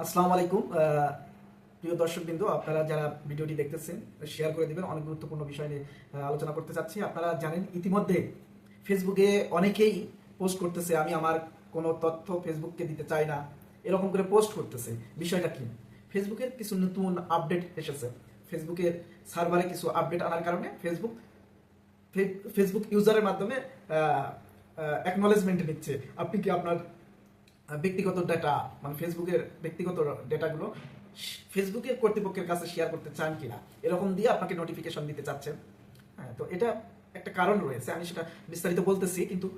আসসালামু আলাইকুম। প্রিয় দর্শকবৃন্দ, আপনারা যারা ভিডিওটি দেখতেছেন শেয়ার করে দিবেন, অনেক গুরুত্বপূর্ণ বিষয় নিয়ে আলোচনা করতে চাচ্ছি। আপনারা জানেন, ইতিমধ্যে ফেসবুকে অনেকেই পোস্ট করতেছে, আমি আমার কোনো তথ্য ফেসবুককে দিতে চাই না। এরকম করে পোস্ট করতেছে। বিষয়টা কি? ফেসবুকের কিছু নতুন আপডেট এসেছে। ফেসবুকের সার্ভারে কিছু আপডেট আনার কারণে ফেসবুক ফেসবুক ইউজারের মাধ্যমে অ্যাকনলেজমেন্ট নিচ্ছে। আপনি কি আপনার ব্যক্তিগত ডেটা মানে ফেসবুকের ব্যক্তিগত ডেটাগুলো ফেসবুকের কর্তৃপক্ষের কাছে শেয়ার করতে চান কিনা, এরকম দিয়ে আপনাকে নোটিফিকেশন দিতে চাচ্ছেন। হ্যাঁ তো এটা একটা কারণ রয়েছে, আমি সেটা বিস্তারিত বলতেছি, কিন্তু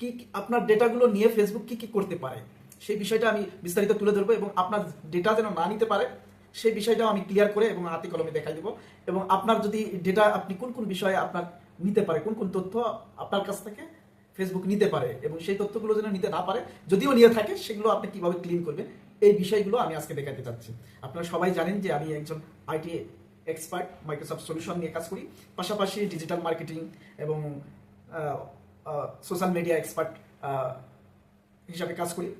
কি আপনার ডেটাগুলো নিয়ে ফেসবুক কি কি করতে পারে, সেই বিষয়টা আমি বিস্তারিত তুলে ধরবো এবং আপনার ডেটা যেন না নিতে পারে, সেই বিষয়টাও আমি ক্লিয়ার করে এবং হাতে কলমে দেখাই দেবো। এবং আপনার যদি ডেটা আপনি কোন কোন বিষয়ে আপনার নিতে পারে, কোন কোন তথ্য আপনার কাছ থেকে ফেসবুক নিতে পারে এবং সেই তথ্যগুলো যেন নিতে না পারে, যদিও নিয়ে থাকে, সেগুলো আপনি কীভাবে ক্লিন করবেন, এই বিষয়গুলো আমি আজকে দেখাতে চাচ্ছি আপনারা সবাই জানেন যে আমি একজন আইটি এক্সপার্ট মাইক্রোসফট সলিউশন নিয়ে কাজ করি। পাশাপাশি ডিজিটাল মার্কেটিং এবং সোশ্যাল মিডিয়া এক্সপার্ট হিসাবে কাজ করি।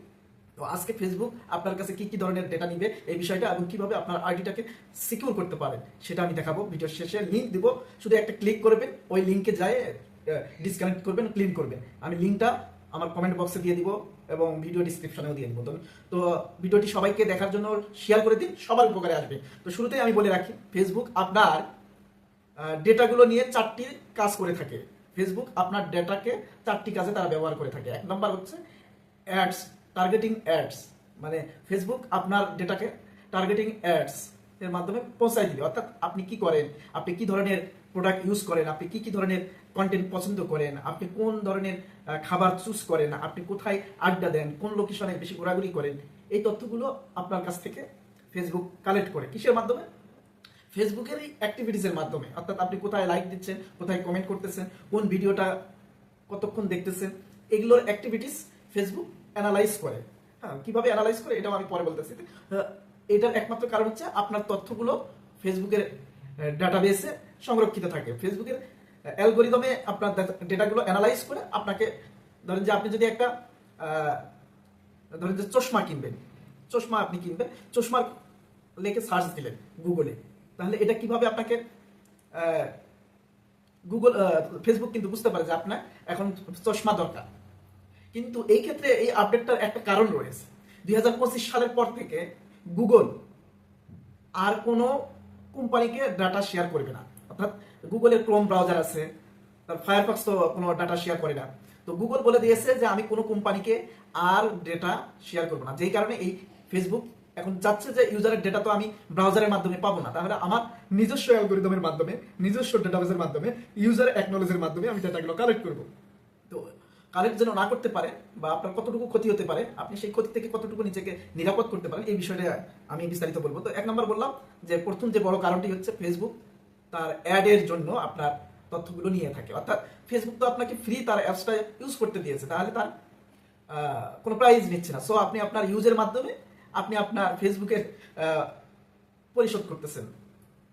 তো আজকে ফেসবুক আপনার কাছে কি কি ধরনের ডেটা নিবে, এই বিষয়টা এবং কীভাবে আপনার আইডিটাকে সিকিউর করতে পারেন, সেটা আমি দেখাবো। ভিডিও শেষে লিঙ্ক দিব। শুধু একটা ক্লিক করবেন, ওই লিঙ্কে যায় ডিসকানেক্ট করবেন ক্লিন করবেন। আমি লিঙ্কটা আমার কমেন্ট বক্সে দিয়ে দিব এবং ভিডিও ডিসক্রিপশনেও দিয়ে দিব। তো- ভিডিওটি সবাইকে দেখার জন্য শেয়ার করে দিন, সবার উপকারে আসবে। তো শুরুতেই আমি বলে রাখি ফেসবুক আপনার ডেটাগুলো নিয়ে চারটি কাজ করে থাকে। ফেসবুক আপনার ডেটাকে চারটি কাজে তারা ব্যবহার করে থাকে। এক নম্বর হচ্ছে অ্যাডস টার্গেটিং অ্যাডস মানে ফেসবুক আপনার ডেটাকে টার্গেটিং অ্যাডস এর মাধ্যমে পৌঁছায় দিবে। অর্থাৎ আপনি কি করেন? আপনি কি ধরনের প্রোডাক্ট ইউজ করেন, আপনি কি কি ধরনের কন্টেন্ট পছন্দ করেন, আপনি কোন ধরনের খাবার চুজ করেন, আপনি কোথায় আড্ডা দেন, কোন লোকেশনে বেশি ঘোরাঘুরি করেন, এই তথ্যগুলো আপনার কাছ থেকে ফেসবুক কালেক্ট করে। কিসের মাধ্যমে? ফেসবুকের এই অ্যাক্টিভিটিসের মাধ্যমে। অর্থাৎ আপনি কোথায় লাইক দিচ্ছেন, কোথায় কমেন্ট করতেছেন, কোন ভিডিওটা কতক্ষণ দেখতেছেন, এগুলোর অ্যাক্টিভিটিস ফেসবুক অ্যানালাইজ করে। হ্যাঁ কীভাবে অ্যানালাইজ করে এটাও আমি পরে বলতেছি। এটার একমাত্র কারণ হচ্ছে আপনার তথ্যগুলো ফেসবুকের ডাটাবেসে সংরক্ষিত থাকে। ফেসবুকের অ্যালগোরিদমে আপনার ডেটাগুলো অ্যানালাইজ করে আপনাকে, ধরেন যে আপনি যদি একটা ধরেন যে চশমা কিনবেন, চশমা আপনি কিনবেন, চশমার লেখে সার্চ দিলেন গুগলে তাহলে এটা কীভাবে আপনাকে গুগল ফেসবুক কিন্তু বুঝতে পারে যে আপনার এখন চশমা দরকার। কিন্তু এই ক্ষেত্রে এই আপডেটটার একটা কারণ রয়েছে। দুই হাজার পঁচিশ সালের পর থেকে গুগল আর কোনো কোম্পানিকে ডাটা শেয়ার করবে না। অর্থাৎ গুগলের ক্রোম ব্রাউজার আছে, তার ফায়ারফক্স তো কোনো ডাটা শেয়ার করে না। তো গুগল বলে দিয়েছে যে আমি কোনো কোম্পানিকে আর ডেটা শেয়ার করব না। যেই কারণে এই ফেসবুক এখন চাচ্ছে যে ইউজারের ডেটা তো আমি ব্রাউজারের মাধ্যমে পাবো না। তাহলে আমার নিজস্ব অ্যালগোরিদমের মাধ্যমে, নিজস্ব ডেটাবেসের মাধ্যমে ইউজার অ্যাকনোলেজের মাধ্যমে আমি ডেটাগুলো কালেক্ট করব। তো কালেক্ট যেন না করতে পারে বা আপনার কতটুকু ক্ষতি হতে পারে, আপনি সেই ক্ষতি থেকে কতটুকু নিজেকে নিরাপদ করতে পারেন, এই বিষয়টা আমি বিস্তারিত বলব। তো এক নম্বর বললাম যে প্রথম যে বড় কারণটি হচ্ছে ফেসবুক তার অ্যাডের জন্য আপনার তথ্যগুলো নিয়ে থাকে। অর্থাৎ ফেসবুক তো আপনাকে ফ্রি তার অ্যাপসটা ইউজ করতে দিয়েছে। তাহলে তার কোনো প্রাইজ নিচ্ছে না। সো আপনি আপনার ইউজের মাধ্যমে আপনি আপনার ফেসবুকের পরিশোধ করতেছেন।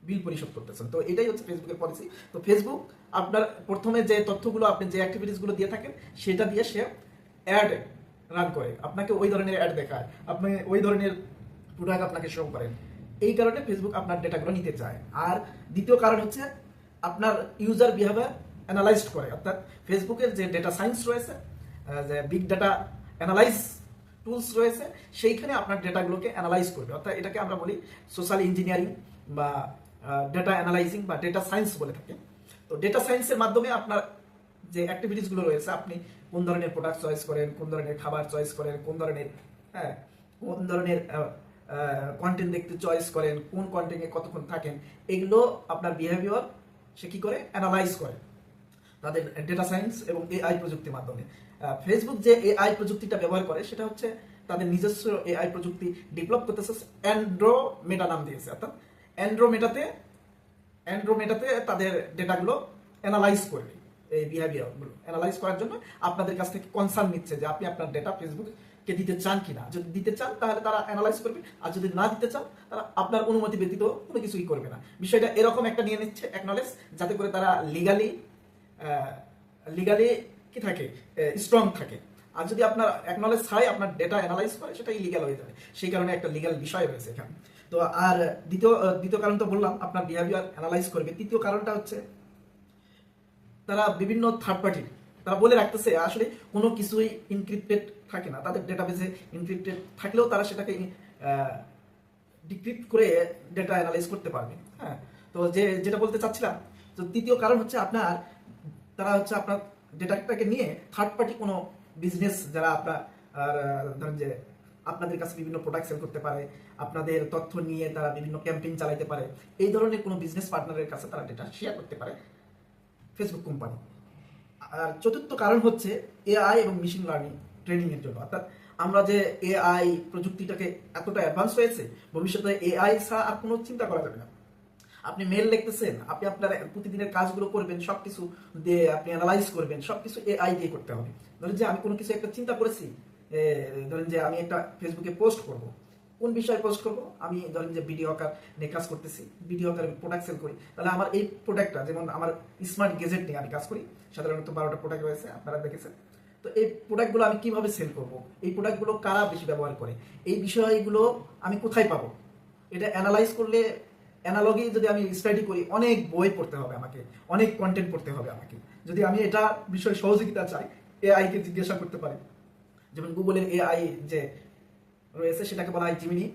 বিল পরিশোধ করতেছেন। তো এটাই হচ্ছে ফেসবুকের পলিসি তো ফেসবুক আপনার প্রথমে যে তথ্যগুলো, আপনি যে অ্যাক্টিভিটিসগুলো দিয়ে থাকেন, সেটা দিয়ে সে অ্যাড রান করে। আপনাকে ওই ধরনের অ্যাড দেখায়। আপনি ওই ধরনের প্রোডাক্ট আপনাকে শো করেন। এই কারণে ফেসবুক আপনার ডেটাগুলো নিতে চায়। আর দ্বিতীয় কারণ হচ্ছে আপনার ইউজার বিহেভিয়ার অ্যানালাইজ করে। অর্থাৎ ফেসবুকের যে ডেটা সায়েন্স রয়েছে যে বিগ ডাটা অ্যানালাইজ টুলস রয়েছে, সেইখানে আপনার ডেটাগুলোকে অ্যানালাইজ করবে। অর্থাৎ এটাকে আমরা বলি সোশ্যাল ইঞ্জিনিয়ারিং বা ডেটা অ্যানালাইজিং বা ডেটা সায়েন্স বলে থাকি। তো ডেটা সায়েন্সের মাধ্যমে আপনার যে অ্যাক্টিভিটিসগুলো রয়েছে, আপনি কোন ধরনের প্রোডাক্ট চয়েস করেন, কোন ধরনের খাবার চয়েস করেন, কোন ধরনের হ্যাঁ কোন ধরনের কন্টেন্ট দেখতে চয়েস করেন, কোন কন্টেন্টে কতক্ষণ থাকেন, এগুলো আপনার বিহেভিয়ার সে কি করে? অ্যানালাইজ করে। তাদের ডেটা সায়েন্স এবং এআই প্রযুক্তির মাধ্যমে। ফেসবুক যে এআই প্রযুক্তিটা ব্যবহার করে, সেটা হচ্ছে তাদের নিজস্ব এআই প্রযুক্তি ডেভেলপ করতেছে অ্যান্ড্রোমেটা নাম দিয়েছে, অর্থাৎ অ্যান্ড্রোমেটাতে অ্যান্ড্রোমেটাতে তাদের ডেটাগুলো অ্যানালাইজ করবে, এই বিহেভিয়ারগুলো অ্যানালাইজ করার জন্য আপনাদের কাছ থেকে কনসার্ন নিচ্ছে যে আপনি আপনার ডেটা ফেসবুককে দিতে চান কিনা। যদি দিতে চান, তাহলে তারা অ্যানালাইজ করবে। আর যদি না দিতে চান, তারা আপনার অনুমতি ব্যতীত কোনো কিছুই করবে না। বিষয়টা এরকম একটা নিয়ে নিচ্ছে অ্যাকনলেজ যাতে করে তারা লিগালি লিগালি কি থাকে? স্ট্রং থাকে। আর যদি আপনার একনলেজ ছাড়াই আপনার ডেটা অ্যানালাইজ করে, সেটা ইলিগাল হয়ে যাবে। সেই কারণে একটা লিগাল বিষয় রয়েছে এখানে। তো আর দ্বিতীয় দ্বিতীয় কারণ তো বললাম, আপনার বিহেভিয়ার অ্যানালাইজ করবে। তৃতীয় কারণটা হচ্ছে, তারা বিভিন্ন থার্ড পার্টি তারা বলে রাখতেছে, আসলে কোনো কিছুই ইনক্রিপ্টেড থাকে না। তাদের ডেটাবেসে ইনক্রিপ্টেড থাকলেও তারা সেটাকে ডিক্রিপ্ট করে ডেটা অ্যানালাইজ করতে পারবে। হ্যাঁ? তো যে, যেটা বলতে চাচ্ছিলাম, তো তৃতীয় কারণ হচ্ছে আপনার, তারা হচ্ছে আপনার ডেটাটাকে নিয়ে থার্ড পার্টি কোনো বিজনেস যারা আপনার ধরেন যে আপনাদের কাছে বিভিন্ন প্রোডাক্ট সেল করতে পারে, আপনাদের তথ্য নিয়ে তারা বিভিন্ন ক্যাম্পেইন চালাতে পারে, এই ধরনের কোনো বিজনেস পার্টনারের কাছে তারা ডেটা শেয়ার করতে পারে ফেসবুক কোম্পানি আর চতুর্থ কারণ হচ্ছে এআই এবং মেশিন লার্নিং ট্রেনিং এর জন্য। অর্থাৎ আমরা যে এআই প্রযুক্তিটাকে এতটা অ্যাডভান্স হয়েছে, ভবিষ্যতে এআই ছাড়া আর কোনো চিন্তা করা যাবে না। আপনি মেল লিখতেছেন, আপনি আপনার প্রতিদিনের কাজগুলো করবেন, সবকিছু দিয়ে আপনি অ্যানালাইজ করবেন, সবকিছু এআই দিয়ে করতে হবে। ধরেন যে আমি কোনো কিছু একটা চিন্তা করেছি ধরেন যে আমি একটা ফেসবুকে পোস্ট করব। কোন বিষয়ে পোস্ট করব? আমি ধরেন যে ভিডিও আকার নিয়ে কাজ করতেছি ভিডিও আকার প্রোডাক্ট সেল করি। তাহলে আমার এই প্রোডাক্টটা যেমন আমার স্মার্ট গেজেট নিয়ে আমি কাজ করি, সাধারণত বারোটা প্রোডাক্ট রয়েছে, আপনারা দেখেছেন। তো এই প্রোডাক্টগুলো আমি কীভাবে সেল করব? এই প্রোডাক্টগুলো কারা বেশি ব্যবহার করে? এই বিষয়গুলো আমি কোথায় পাবো? এটা অ্যানালাইজ করলে অ্যানালগি যদি আমি স্টাডি করি, অনেক বই পড়তে হবে আমাকে, অনেক কন্টেন্ট পড়তে হবে আমাকে। যদি আমি এটা বিষয়ে সহযোগিতা চাই এআইকে জিজ্ঞাসা করতে পারি। যেমন গুগলের এআই যে রয়েছে, সেটাকে বলা হয় জিমিনি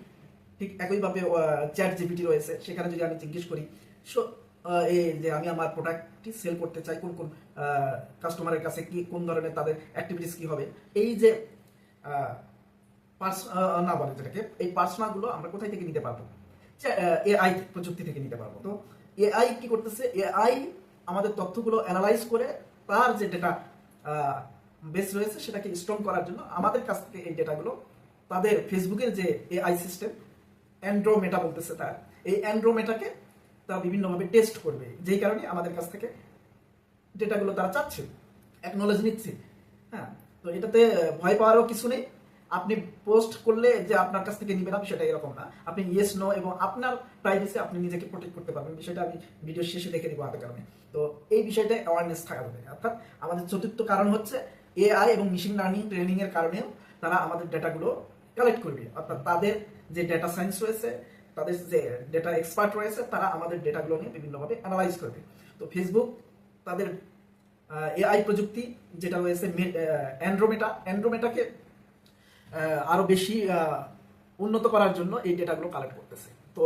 ঠিক একইভাবে চ্যাট জিপিটি রয়েছে, সেখানে যদি আমি জিজ্ঞেস করি, সো এই যে আমি আমার প্রোডাক্টটি সেল করতে চাই, কোন কোন কাস্টমারের কাছে কি, কোন ধরনের তাদের অ্যাক্টিভিটিস কি হবে? এই যে না বলে যেটাকে, এই পার্সোনাগুলো আমরা কোথায় থেকে নিতে পারব? এআই প্রযুক্তি থেকে নিতে পারব। তো এআই কি করতেছে? এআই আমাদের তথ্যগুলো অ্যানালাইজ করে তার যে ডেটা বেস রয়েছে, সেটাকে স্ট্রং করার জন্য আমাদের কাছ থেকে এই ডেটাগুলো তাদের ফেসবুকের যে এআই সিস্টেম অ্যান্ড্রোমেটা বলতেছে তার। এই অ্যান্ড্রোমেটাকে তারা বিভিন্নভাবে টেস্ট করবে। যেই কারণে আমাদের কাছ থেকে ডেটাগুলো তারা চাচ্ছে অ্যাকনোলেজ নিচ্ছে। হ্যাঁ তো এটাতে ভয় পাওয়ারও কিছু নেই। আপনি পোস্ট করলে যে আপনার কাছ থেকে নিবে না সেটা এরকম না। আপনি ইয়েস নো এবং আপনার প্রাইভেসি আপনি নিজেকে প্রোটেক্ট করতে পারবেন। বিষয়টা আমি ভিডিও শেষে দেখে দিব হাতের কারণে তো এই বিষয়টা অ্যাওয়ারনেস থাকা যাবে অর্থাৎ আমাদের চতুর্থ কারণ হচ্ছে এআই এবং মেশিন লার্নিং ট্রেনিং এর কারণেও তারা আমাদের ডেটাগুলো কালেক্ট করবে। অর্থাৎ তাদের যে ডেটা সায়েন্স রয়েছে, তাদের যে ডেটা এক্সপার্ট রয়েছে, তারা আমাদের ডেটাগুলো নিয়ে বিভিন্নভাবে অ্যানালাইজ করবে। তো ফেসবুক তাদের এআই প্রযুক্তি, যেটা রয়েছে অ্যান্ড্রোমেটা অ্যান্ড্রোমেটাকে আরও বেশি উন্নত করার জন্য এই ডেটাগুলো কালেক্ট করতেছে। তো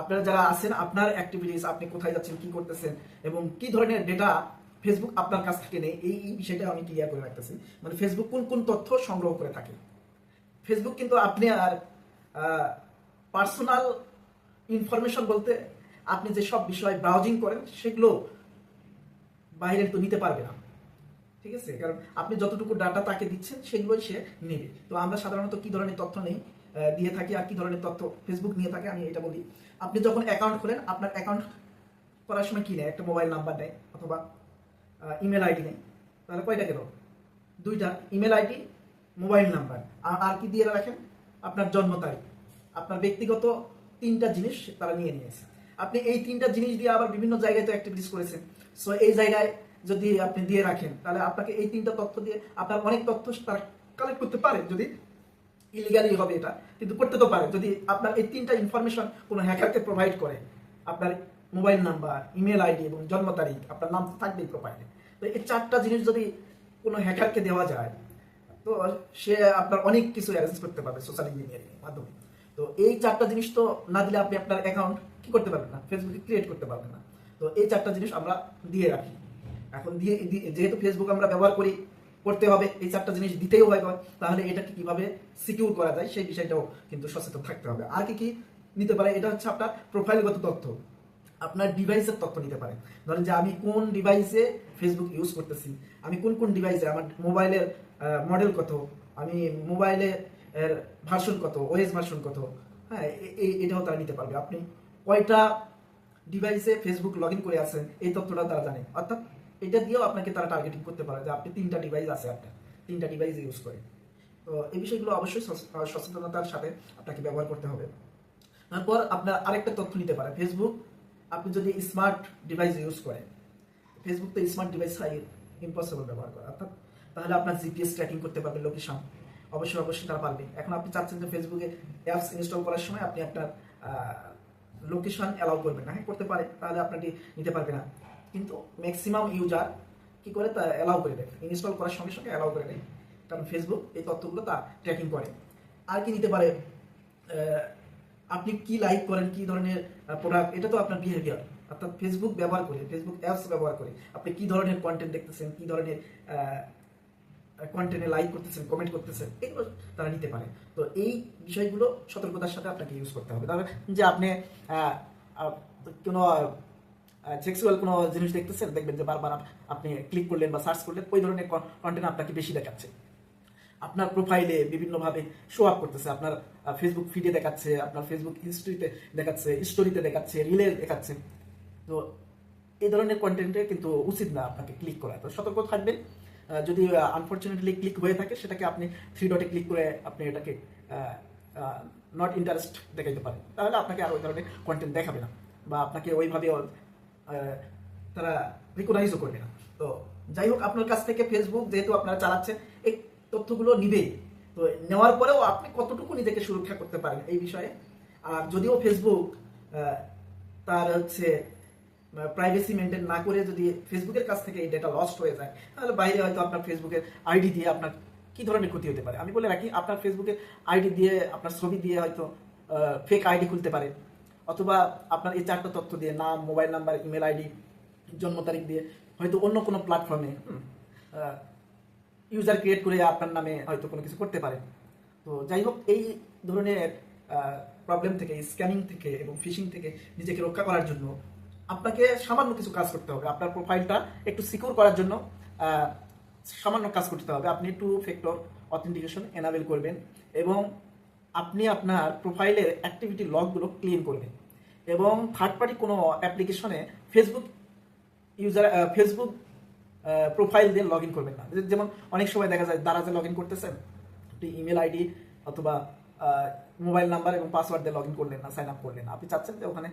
আপনারা যারা আছেন, আপনার অ্যাক্টিভিটিস আপনি কোথায় যাচ্ছেন, কি করতেছেন, এবং কি ধরনের ডেটা ফেসবুক আপনার কাছ থেকে নেই এই বিষয়টা আমি ক্লিয়ার করে রাখতেছি। মানে ফেসবুক কোন কোন তথ্য সংগ্রহ করে থাকে? ফেসবুক কিন্তু আপনি আর পার্সোনাল ইনফরমেশন বলতে আপনি যে সব বিষয় ব্রাউজিং করেন, সেগুলো বাইরে তো নিতে পারবে না। ঠিক আছে? কারণ আপনি যতটুকু ডাটা তাকে দিচ্ছেন, সেগুলোই সে নেবে। তো আমরা সাধারণত কি ধরনের তথ্য নেই দিয়ে থাকি আর কি ধরনের তথ্য ফেসবুক নিয়ে থাকে, আমি এটা বলি। আপনি যখন অ্যাকাউন্ট খোলেন, আপনার অ্যাকাউন্ট করার সময় কি নেয়? একটা মোবাইল নাম্বার নেয় অথবা ইমেল আইডি নেয়। তাহলে কয়টা গেল? দুইটা। ইমেল আইডি মোবাইল নাম্বার আর আর কি দিয়ে রাখেন? আপনার জন্ম তারিখ। আপনার ব্যক্তিগত তিনটা জিনিস তারা নিয়ে নিয়েছে। আপনি এই তিনটা জিনিস দিয়ে আবার বিভিন্ন জায়গায় তো অ্যাক্টিভিটিস করেছেন। সো এই জায়গায় যদি আপনি দিয়ে রাখেন, তাহলে আপনাকে এই তিনটা তথ্য দিয়ে, আপনার অনেক তথ্য তারা কালেক্ট করতে পারে যদি ইলিগালি হবে এটা। কিন্তু করতে তো পারে। যদি আপনার এই তিনটা ইনফরমেশন কোনো হ্যাকারকে প্রোভাইড করে, আপনার মোবাইল নাম্বার ইমেল আইডি এবং জন্ম তারিখ, আপনার নাম তো থাকবেই প্রোফাইলে তো এই চারটা জিনিস যদি কোনো হ্যাকারকে দেওয়া যায়, তো সে আপনার অনেক কিছু অ্যারেঞ্জ করতে পারবে সোশ্যাল ইঞ্জিনিয়ারিং এর মাধ্যমে। তো এই চারটা জিনিস তো না দিলে আপনি আপনার অ্যাকাউন্ট কি করতে পারবেন না? ফেসবুকে ক্রিয়েট করতে পারবেন না। তো এই চারটা জিনিস আমরা দিয়ে রাখি। এখন দিয়ে যেহেতু ফেসবুক আমরা ব্যবহার করি, করতে হবে, এই চারটা জিনিস দিতেই হয় তাহলে এটাকে কীভাবে সিকিউর করা যায় সেই বিষয়টাও কিন্তু সচেতন থাকতে হবে। আর কি কি নিতে পারে? এটা হচ্ছে আপনার প্রোফাইলগত তথ্য। আপনার ডিভাইসের তথ্য নিতে পারে। ধরেন যে আমি কোন ডিভাইসে ফেসবুক ইউজ করতেছি? আমি কোন কোন ডিভাইসে আমার মোবাইলের মডেল কত? আমি মোবাইলের ভার্সন কত? ওএস ভার্সন কত? হ্যাঁ এটাও তারা নিতে পারবে। আপনি কয়টা ডিভাইসে ফেসবুক লগ করে আছেন, এই তথ্যটা তারা জানে। অর্থাৎ এটা দিয়েও আপনাকে তারা টার্গেটিং করতে পারে যে আপনি তিনটা ডিভাইস আছে আপনার, তিনটা ডিভাইস ইউজ করে। তো এই বিষয়গুলো অবশ্যই সচেতনতার সাথে আপনাকে ব্যবহার করতে হবে। তারপর আপনার আরেকটা তথ্য নিতে পারে ফেসবুক আপনি যদি স্মার্ট ডিভাইস ইউজ করেন ফেসবুক তো স্মার্ট ডিভাইস ইম্পসিবল ব্যবহার করে। অর্থাৎ তাহলে আপনার জিপিএস ট্র্যাকিং করতে পারবে লোকেশন অবশ্যই অবশ্যই তারা পারবে। এখন আপনি চাচ্ছেন যে ফেসবুকে অ্যাপস ইনস্টল করার সময় আপনি আপনার লোকেশন অ্যালাউ করবেন না। হ্যাঁ করতে পারে, তাহলে আপনাটি নিতে পারবে না। কিন্তু ম্যাক্সিমাম ইউজার কি করে? তা অ্যালাউ করে দেয়। ইনস্টল করার সঙ্গে সঙ্গে অ্যালাউ করে দেয়। কারণ ফেসবুক এই তথ্যগুলো তা ট্র্যাকিং করে। আর কি নিতে পারে? আপনি কি লাইক করেন? কি ধরনের প্রোডাক্ট এটা তো আপনার বিহেভিয়ার অর্থাৎ ফেসবুক ব্যবহার করে ফেসবুক অ্যাপস ব্যবহার করে। আপনি কি ধরনের কন্টেন্ট দেখতেছেন? কি ধরনের কন্টেন্টে লাইক করতেছেন কমেন্ট করতেছেন, এগুলো তারা নিতে পারে। তো এই বিষয়গুলো সতর্কতার সাথে আপনাকে ইউজ করতে হবে। তাহলে যে আপনি কোনো সেক্সুয়াল কোনো জিনিস দেখতেছেন, দেখবেন যে বারবার আপ- আপনি ক্লিক করলেন বা সার্চ করলেন, ওই ধরনের কন্টেন্ট আপনাকে বেশি দেখাচ্ছে। আপনার প্রোফাইলে বিভিন্নভাবে শো আপ করতেছে, আপনার ফেসবুক ফিডে দেখাচ্ছে, আপনার ফেসবুক হিস্ট্রিতে দেখাচ্ছে স্টোরিতে দেখাচ্ছে রিলে দেখাচ্ছে। তো এই ধরনের কন্টেন্টে কিন্তু উচিত না আপনাকে ক্লিক করা। তো সতর্ক থাকবেন। যদি আনফর্চুনেটলি ক্লিক হয়ে থাকে, সেটাকে আপনি থ্রি ডটে ক্লিক করে আপনি এটাকে নট ইন্টারেস্ট দেখাইতে পারেন। তাহলে আপনাকে আর ওই ধরনের কন্টেন্ট দেখাবে না বা আপনাকে ওইভাবে তারা রিকগনাইজও করবে না। তো যাই হোক, আপনার কাছ থেকে ফেসবুক যেহেতু আপনারা চালাচ্ছেন, এই তথ্যগুলো নিবেই। তো নেওয়ার পরেও আপনি কতটুকু নিজেকে সুরক্ষা করতে পারেন এই বিষয়ে? আর যদিও ফেসবুক তার হচ্ছে প্রাইভেসি মেনটেন না করে যদি ফেসবুকের কাছ থেকে এই ডেটা লস্ট হয়ে যায়, তাহলে বাইরে হয়তো আপনার ফেসবুকের আইডি দিয়ে আপনার কি ধরনের ক্ষতি হতে পারে? আমি বলে রাখি, আপনার ফেসবুকের আইডি দিয়ে, আপনার ছবি দিয়ে হয়তো ফেক আইডি খুলতে পারে। অথবা আপনার এই চারটা তথ্য দিয়ে, নাম মোবাইল নাম্বার ইমেল আইডি জন্ম তারিখ দিয়ে, হয়তো অন্য কোনো প্ল্যাটফর্মে ইউজার ক্রিয়েট করে আপনার নামে হয়তো কোনো কিছু করতে পারে। তো যাই হোক, এই ধরনের প্রবলেম থেকে স্ক্যানিং থেকে এবং ফিশিং থেকে নিজেকে রক্ষা করার জন্য আপনাকে সামান্য কিছু কাজ করতে হবে। আপনার প্রোফাইলটা একটু সিকিউর করার জন্য সামান্য কাজ করতে হবে। আপনি টু ফ্যাক্টর অথেন্টিকেশন এনাবেল করবেন এবং আপনি আপনার প্রোফাইলের অ্যাক্টিভিটি লগগুলো ক্লিন করবেন এবং থার্ড পার্টি কোনো অ্যাপ্লিকেশনে ফেসবুক ইউজার ফেসবুক প্রোফাইল দিয়ে লগ ইন করবেন না। যেমন অনেক সময় দেখা যায়, দারাজে লগ ইন করতেছেন ইমেল আইডি অথবা মোবাইল নাম্বার এবং পাসওয়ার্ড দিয়ে লগ ইন করলেন না সাইন আপ করলেন আপনি চাচ্ছেন যে ওখানে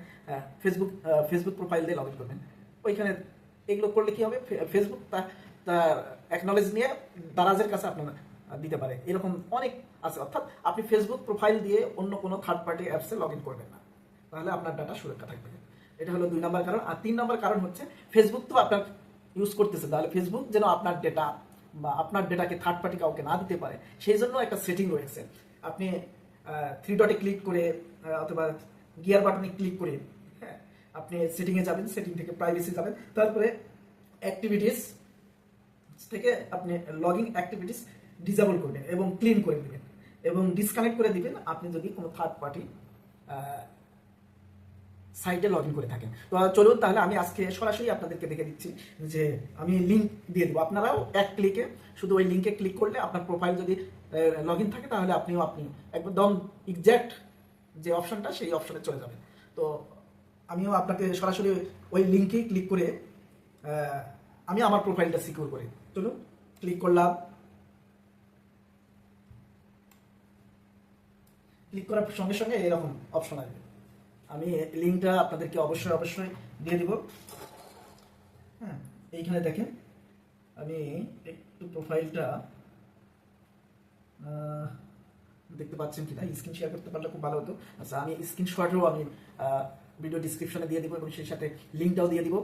ফেসবুক ফেসবুক প্রোফাইল দিয়ে লগ ইন করবেন। ওইখানে এগুলো করলে কি হবে? ফেসবুক তার অ্যাকনলেজ নিয়ে দারাজের কাছে আপনার দিতে পারে। এরকম অনেক আছে। অর্থাৎ আপনি ফেসবুক প্রোফাইল দিয়ে অন্য কোনো থার্ড পার্টি অ্যাপসে লগ ইন করবেন না। তাহলে আপনার ডাটা সুরক্ষা থাকবে। এটা হলো দুই নম্বর কারণ। আর তিন নম্বর কারণ হচ্ছে ফেসবুক তো আপনার ইউজ করতেছে। তাহলে ফেসবুক যেন আপনার ডেটা বা আপনার ডেটাকে থার্ড পার্টি কাউকে না দিতে পারে, সেই জন্য একটা সেটিং রয়েছে। আপনি থ্রি ডটে ক্লিক করে অথবা গিয়ার বাটনে ক্লিক করে হ্যাঁ আপনি সেটিংয়ে যাবেন সেটিং থেকে প্রাইভেসি যাবেন। তারপরে অ্যাক্টিভিটিস থেকে আপনি লগইন অ্যাক্টিভিটিস ডিসেবল করবেন এবং ক্লিন করে দেবেন এবং ডিসকানেক্ট করে দিবেন আপনি যদি কোনো থার্ড পার্টি সাইটে লগ ইন করে থাকেন। তো চলুন তাহলে আমি আজকে সরাসরি আপনাদেরকে দেখে দিচ্ছি যে আমি লিঙ্ক দিয়ে দেবো। আপনারাও এক ক্লিকে শুধু ওই লিঙ্কে ক্লিক করলে আপনার প্রোফাইল যদি লগ ইন থাকে, তাহলে আপনিও, আপনি একদম এক্স্যাক্ট যে অপশনটা সেই অপশনে চলে যাবেন। তো আমিও আপনাকে সরাসরি ওই লিঙ্কেই ক্লিক করে আমি আমার প্রোফাইলটা সিকিউর করি। চলুন ক্লিক করলাম। ক্লিক করার সঙ্গে সঙ্গে এরকম অপশন আসবে। আমি লিঙ্কটা আপনাদেরকে অবশ্যই অবশ্যই দিয়ে দিব। হ্যাঁ এইখানে দেখেন, আমি একটু প্রোফাইলটা দেখতে পাচ্ছেন কিনা? স্ক্রিন শেয়ার করতে পারলে খুব ভালো হতো। আচ্ছা আমি স্ক্রিনশটও আমি ভিডিও ডিসক্রিপশনে দিয়ে দিব এবং সেই সাথে লিঙ্কটাও দিয়ে দিব।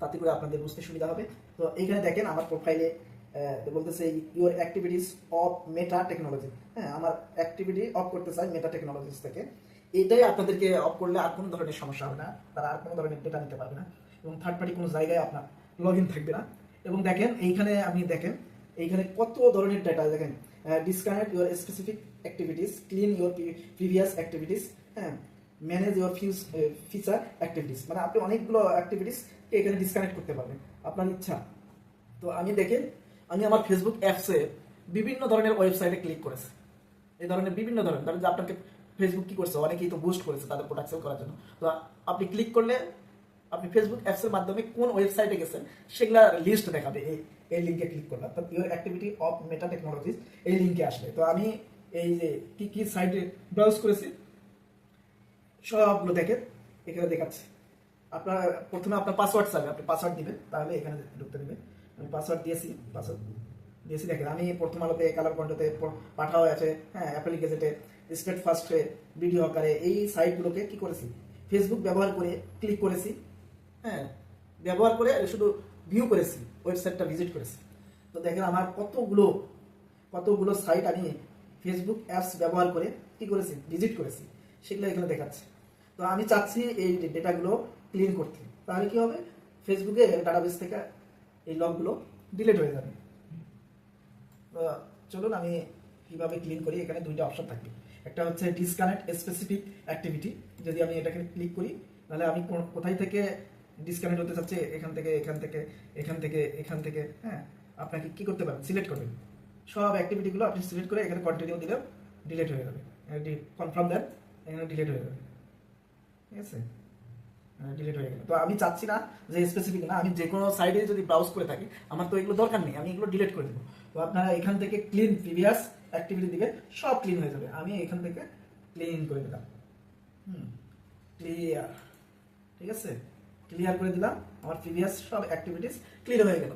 তাতে করে আপনাদের বুঝতে সুবিধা হবে। তো এইখানে দেখেন আমার প্রোফাইলে বলতেছে your activities of Meta technology হ্যাঁ আমার অ্যাক্টিভিটি অফ করতে চাই মেটা টেকনোলজিস থেকে। এটাই আপনাদেরকে অফ করলে আর কোনো ধরনের সমস্যা হবে না। তারা আর কোনো ধরনের ডেটা নিতে পারবে না। এবং থার্ড পার্টি কোনো জায়গায় আপনার লগ ইন থাকবে না। এবং দেখেন, এইখানে আপনি দেখেন এইখানে কত ধরনের ডেটা দেখেন disconnect your specific activities clean your previous activities হ্যাঁ manage your fuse feature activities মানে আপনি অনেকগুলো অ্যাক্টিভিটিস এখানে ডিসকানেক্ট করতে পারবেন, আপনার ইচ্ছা। তো আমি দেখেন, আমি আমার ফেসবুক অ্যাপসে বিভিন্ন ধরনের ওয়েবসাইটে ক্লিক করেছি। এই ধরনের বিভিন্ন ধরনের, ধরেন যে আপনাকে ফেসবুক কি করছে? অনেকেই তো বুস্ট করেছে তাদের প্রোডাক্ট সেল করার জন্য। তো আপনি ক্লিক করলে আপনি ফেসবুক অ্যাপসের মাধ্যমে কোন ওয়েবসাইটে গেছেন সেগুলা লিস্ট দেখাবে। এই এই লিঙ্কে ক্লিক করলে অর্থাৎ your activity of Meta technologies এই লিঙ্কে আসবে। তো আমি এই যে কি কি সাইটে ব্রাউজ করেছি, সবগুলো দেখেন, এখানে দেখাচ্ছে। আপনার, প্রথমে আপনার পাসওয়ার্ড চাবে আপনি পাসওয়ার্ড দিবেন, তাহলে এখানে ঢুকতে দেবে আমি পাসওয়ার্ড দিয়েছি পাসওয়ার্ড দিয়েছি, দেখেন, আমি প্রথম আলোতে কালার প- পাঠাও আছে হ্যাঁ অ্যাপেল গেজেটে স্টেট ফার্স্টে ভিডিও আকারে, এই সাইটগুলোকে কি করেছি? ফেসবুক ব্যবহার করে ক্লিক করেছি হ্যাঁ ব্যবহার করে শুধু ভিউ করেছি। ওয়েবসাইটটা ভিজিট করেছি। তো দেখেন আমার কতগুলো কতগুলো সাইট আমি ফেসবুক অ্যাপস ব্যবহার করে কি করেছি ভিজিট করেছি, সেগুলো এখানে দেখাচ্ছে। তো আমি চাচ্ছি এই ডেটাগুলো ক্লিন করতে। তাহলে কী হবে? ফেসবুকে ডাটাবেস থেকে এই লগগুলো ডিলিট হয়ে যাবে। তো চলুন আমি কীভাবে ক্লিন করি, এখানে দুইটা অপশন থাকবে। একটা হচ্ছে ডিসকানেক্ট স্পেসিফিক অ্যাক্টিভিটি যদি আমি এটাকে ক্লিক করি, তাহলে আমি কোথায় থেকে ডিসকানেক্ট হতে চাচ্ছি, এখান থেকে এখান থেকে এখান থেকে এখান থেকে হ্যাঁ? আপনাকে কি করতে পারেন সিলেক্ট করবেন। সব অ্যাক্টিভিটিগুলো আপনি সিলেক্ট করে এখানে কন্টিনিউ দিলেও ডিলেট হয়ে যাবে। কনফার্ম দেন এখানে ডিলেট হয়ে যাবে। ঠিক আছে? ডিলেট হয়ে গেল। তো আমি চাচ্ছি না যে স্পেসিফিক না, আমি যে কোনো সাইডে যদি ব্রাউজ করে থাকি, আমার তো এগুলো দরকার নেই, আমি এগুলো ডিলেট করে দেবো। তো আপনারা এখান থেকে ক্লিন প্রিভিয়াস অ্যাক্টিভিটি দিকে সব ক্লিন হয়ে যাবে। আমি এখান থেকে ক্লিন করে দিলাম। হুম ক্লিয়ার ঠিক আছে? ক্লিয়ার করে দিলাম, আমার প্রিভিয়াস সব অ্যাক্টিভিটিস ক্লিয়ার হয়ে গেল।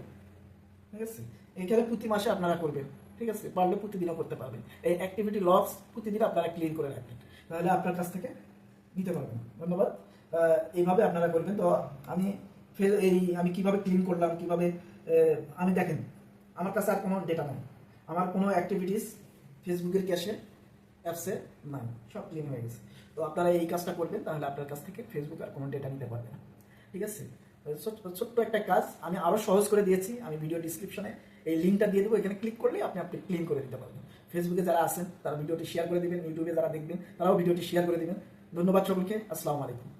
ঠিক আছে? এখানে প্রতি মাসে আপনারা করবেন, ঠিক আছে? পারলে প্রতিদিনও করতে পারবেন। এই অ্যাক্টিভিটি লগস প্রতিদিন আপনারা ক্লিন করে রাখবেন। তাহলে আপনার কাছ থেকে নিতে পারবেন। ধন্যবাদ। এইভাবে আপনারা করবেন। তো আমি এই আমি কীভাবে ক্লিন করলাম, কীভাবে আমি দেখেন, আমার কাছে আর কোনো ডেটা নাই। আমার কোনো অ্যাক্টিভিটিস ফেসবুকের ক্যাশে অ্যাপসে নাই। সব ক্লিন হয়ে গেছে। তো আপনারা এই কাজটা করবেন, তাহলে আপনার কাছ থেকে ফেসবুক আর কোনো ডেটা নিতে পারবে না। ঠিক আছে? ছোট্ট- একটা কাজ, আমি আরও সহজ করে দিয়েছি, আমি ভিডিও ডিসক্রিপশনে এই লিঙ্কটা দিয়ে দেবো, এখানে ক্লিক করলে আপনি আপনি ক্লিন করে দিতে পারবেন। ফেসবুকে যারা আছেন, তারা ভিডিওটি শেয়ার করে দেবেন ইউটিউবে যারা দেখবেন, তারাও ভিডিওটি শেয়ার করে দেবেন। ধন্যবাদ সকলকে, আসসালামু আলাইকুম।